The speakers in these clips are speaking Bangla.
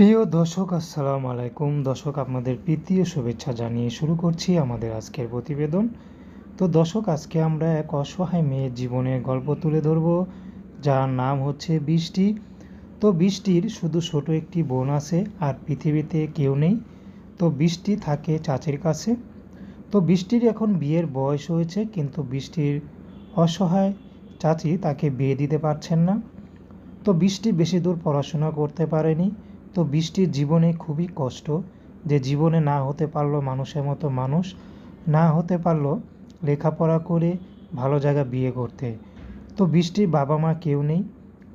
প্রিয় দর্শক, আসসালামু আলাইকুম। দর্শক, আপনাদের প্রীতি ও শুভেচ্ছা জানিয়ে শুরু করছি আমাদের আজকের প্রতিবেদন। তো দর্শক, আজকে আমরা এক অসহায় মেয়ের জীবনের গল্প তুলে ধরব, যার নাম হচ্ছে বৃষ্টি। তো বৃষ্টির শুধু ছোট একটি বোন আছে আর পৃথিবীতে কেউ নেই। তো বৃষ্টি থাকে চাচির কাছে। তো বৃষ্টির এখন বিয়ের বয়স হয়েছে, কিন্তু বৃষ্টির অসহায় চাচি তাকে বিয়ে দিতে পারছেন না। তো বৃষ্টি বেশি দূর পড়াশোনা করতে পারেনি। তো বৃষ্টির জীবনে খুবই কষ্ট। যে জীবনে না হতে পারল মানুষের মতো মানুষ, না হতে পারল লেখাপড়া করে ভালো জায়গা বিয়ে করতে। তো বৃষ্টির বাবা মা কেউ নেই।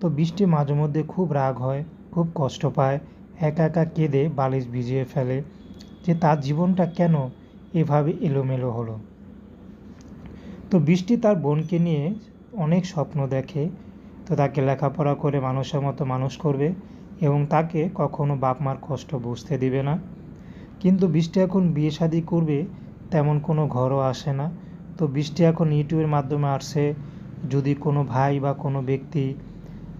তো বৃষ্টি মাঝে মধ্যে খুব রাগ হয়, খুব কষ্ট পায়, একা একা কেঁদে বালিশ ভিজিয়ে ফেলে। যে তার জীবনটা কেন এভাবে এলোমেলো হলো? তো বৃষ্টি তার বোনকে নিয়ে অনেক স্বপ্ন দেখে। তো তাকে লেখাপড়া করে মানুষের মতো মানুষ করবে। এবং তাকে কখনো বাপ মার কষ্ট বুঝতে দিবে না। কিন্তু বৃষ্টি এখন বিয়ে শাদি করবে, তেমন কোনো ঘরও আসে না। তো বৃষ্টি এখন ইউটিউবের মাধ্যমে আসছে। যদি কোনো ভাই বা কোনো ব্যক্তি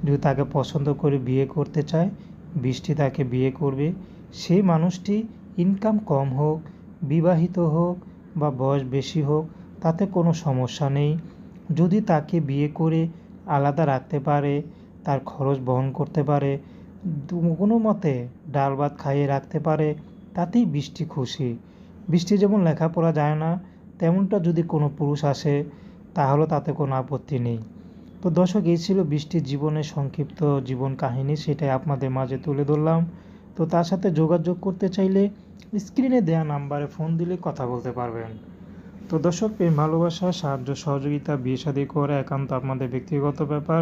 যদি তাকে পছন্দ করে বিয়ে করতে চায়, বৃষ্টি তাকে বিয়ে করবে। সেই মানুষটি ইনকাম কম হোক, বিবাহিত হোক বা বয়স বেশি হোক, তাতে কোনো সমস্যা নেই। যদি তাকে বিয়ে করে আলাদা রাখতে পারে, তার খরচ বহন করতে পারে কোনো মতে ডাল ভাত খাইয়ে রাখতে পারে, তাতেই বৃষ্টি খুশি। বৃষ্টি যেমন লেখাপড়া যায় না, তেমনটা যদি কোনো পুরুষ আসে, তাহলে তাতে কোনো আপত্তি নেই। তো দর্শক, এই ছিল বৃষ্টির জীবনের সংক্ষিপ্ত জীবন কাহিনী, সেটাই আপনাদের মাঝে তুলে ধরলাম। তো তার সাথে যোগাযোগ করতে চাইলে স্ক্রিনে দেওয়া নাম্বারে ফোন দিলে কথা বলতে পারবেন। তো দর্শক, প্রেম, ভালোবাসা, সাহায্য, সহযোগিতা, বিয়ে শাদী করে একান্ত আপনাদের ব্যক্তিগত ব্যাপার।